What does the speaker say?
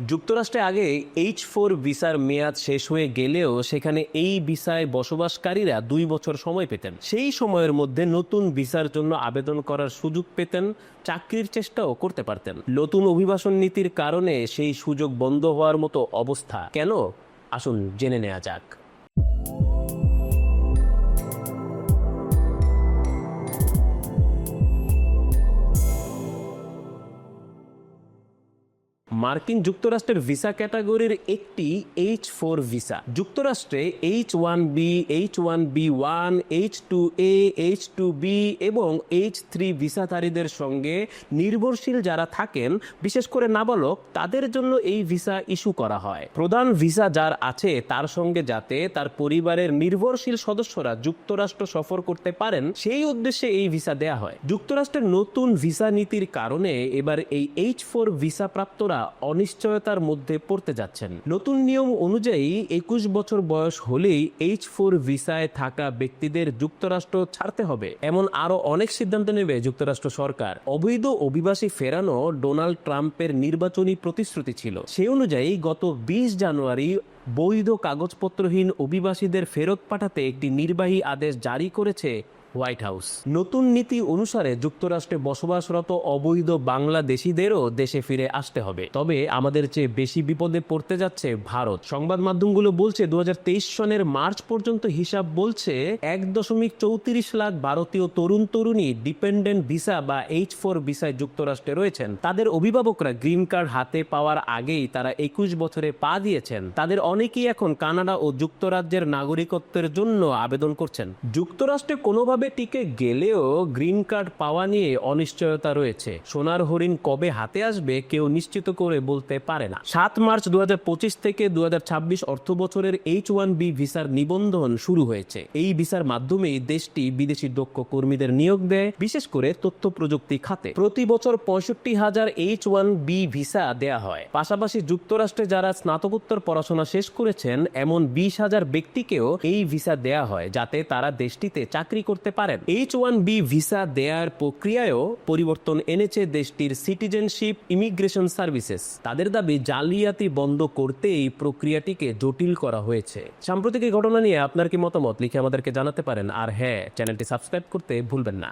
যুক্তরাষ্ট্রে আগে H four ভিসার মেয়াদ শেষ হয়ে গেলেও সেখানে এই ভিসায় বসবাসকারীরা দুই বছর সময় পেতেন। সেই সময়ের মধ্যে নতুন ভিসার জন্য আবেদন করার সুযোগ পেতেন, চাকরির চেষ্টাও করতে পারতেন। নতুন অভিবাসন নীতির কারণে সেই সুযোগ বন্ধ হওয়ার মতো অবস্থা। কেন? আসুন জেনে নেওয়া যাক। মার্কিন যুক্তরাষ্ট্রের ভিসা ক্যাটাগরির একটি এইচ ফোর ভিসা। যুক্তরাষ্ট্রে H one B, H one B one, H two A, H two B এবং এইচ থ্রি ভিসাধারীদের সঙ্গে নির্ভরশীল যারা থাকেন, বিশেষ করে নাবালক, তাদের জন্য এই ভিসা ইস্যু করা হয়। প্রধান ভিসা যার আছে, তার সঙ্গে যাতে তার পরিবারের নির্ভরশীল সদস্যরা যুক্তরাষ্ট্র সফর করতে পারেন, সেই উদ্দেশ্যে এই ভিসা দেয়া হয়। যুক্তরাষ্ট্রের নতুন ভিসা নীতির কারণে এবার এই এইচ ফোর ভিসা প্রাপ্তরা অনিশ্চয়তার মধ্যে পড়তে যাচ্ছেন। নতুন নিয়ম অনুযায়ী একুশ বছর বয়স হলেই এইচ ফোর ভিসায় থাকা ব্যক্তিদের যুক্তরাষ্ট্র ছাড়তে হবে। এমন আরও অনেক সিদ্ধান্ত নেবে যুক্তরাষ্ট্র সরকার। অবৈধ অভিবাসী ফেরানো ডোনাল্ড ট্রাম্পের নির্বাচনী প্রতিশ্রুতি ছিল। সে অনুযায়ী গত বিশ জানুয়ারি বৈধ কাগজপত্রহীন অভিবাসীদের ফেরত পাঠাতে একটি নির্বাহী আদেশ জারি করেছে হোয়াইট হাউস। নতুন নীতি অনুসারে যুক্তরাষ্ট্রে বসবাসরত অবৈধ বাংলাদেশিদেরও দেশে ফিরে আসতে হবে। তবে আমাদের চেয়ে বেশি বিপদে পড়তে যাচ্ছে ভারত। সংবাদ মাধ্যমগুলো বলছে দু সনের মার্চ পর্যন্ত হিসাব বলছে, এক দশমিক চৌত্রিশ লাখ ভারতীয় তরুণ তরুণী ডিপেন্ডেন্ট ভিসা বা এইচ ফোর ভিসায় যুক্তরাষ্ট্রে রয়েছেন। তাদের অভিভাবকরা গ্রিন কার্ড হাতে পাওয়ার আগেই তারা একুশ বছরে পা দিয়েছেন। তাদের অনেকেই এখন কানাডা ও যুক্তরাজ্যের নাগরিকত্বের জন্য আবেদন করছেন। যুক্তরাষ্ট্রে কোনোভাবে টিকে গেলেও গ্রিন কার্ড পাওয়া নিয়ে অনিশ্চয়তা রয়েছে। সোনার হরিণ কবে হাতে আসবে কেউ নিশ্চিত করে বলতে পারে না। সাত মার্চ দু থেকে দু অর্থ বছরের এইচ ওয়ান বি ভিসার নিবন্ধন শুরু হয়েছে। এই ভিসার মাধ্যমেই দেশটি বিদেশি দক্ষ কর্মীদের নিয়োগ দেয়, বিশেষ করে তথ্য প্রযুক্তি খাতে। প্রতি বছর পঁয়ষট্টি হাজার এইচ ওয়ান বি ভিসা দেয়া হয়। পাশাপাশি যুক্তরাষ্ট্রে যারা স্নাতকোত্তর পড়াশোনা শেষ করেছেন, এমন বিশ হাজার ব্যক্তিকেও এই ভিসা দেয়া হয়, যাতে তারা দেশটিতে চাকরি করতে পারেন। এইচ ওয়ান বি ভিসা দেয়ার প্রক্রিয়ায়ও পরিবর্তন এনেছে দেশটির সিটিজেনশিপ ইমিগ্রেশন সার্ভিসেস তাদের দাবি জালিয়াতি বন্ধ করতে এই প্রক্রিয়াটিকে জটিল করা হয়েছে। সাম্প্রতিক ঘটনা নিয়ে আপনার কি মতামত? লিখে আমাদেরকে জানাতে পারেন। আর হ্যাঁ চ্যানেলটি সাবস্ক্রাইব করতে ভুলবেন না।